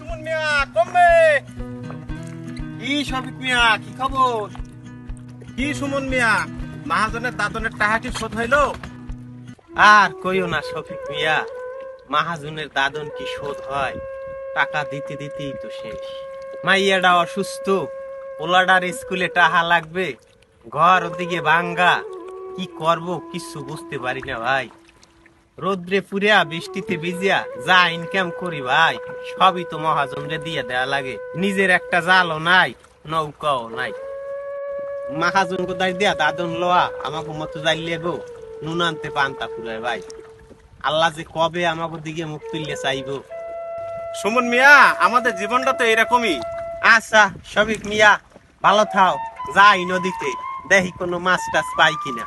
সুমন মিয়া কমবে। কি শফিক মিয়া, কি খবর? কি সুমন মিয়া, মহাজনের দাদনের টাহাটি শোধ হইল? আর কইও না শফিক মিয়া, মাহাজনের দাদন কি শোধ হয়? টাকা দিতে দিতেই তো শেষ। মাইয়াটা অসুস্থ, পোলাডার স্কুলে টাহা লাগবে, ঘর ওদিকে ভাঙ্গা। কি করব, কিছু বুঝতে পারি না ভাই। রোদ্রে পুরিয়া বৃষ্টিতে ভিজিয়া যা ইনকাম করি ভাই সবই তো মহাজনরে দিয়ে দেয়া লাগে। নিজের একটা জালও নাই নৌকাও নাই। মাহাজন কোথায় দিয়া দাদন লোয়া আমাকে মতো যাইলে গো নুন আনতে পান্তা ফুরায় ভাই। আল্লাহ যে কবে আমাকে দিকে মুখ তুললে চাইব। সুমন মিয়া আমাদের জীবনটা তো এরকমই। আচ্ছা সবিক মিয়া ভালো থাও যাই নদীতে দেখি কোনো মাছ টাছ পাই কিনা।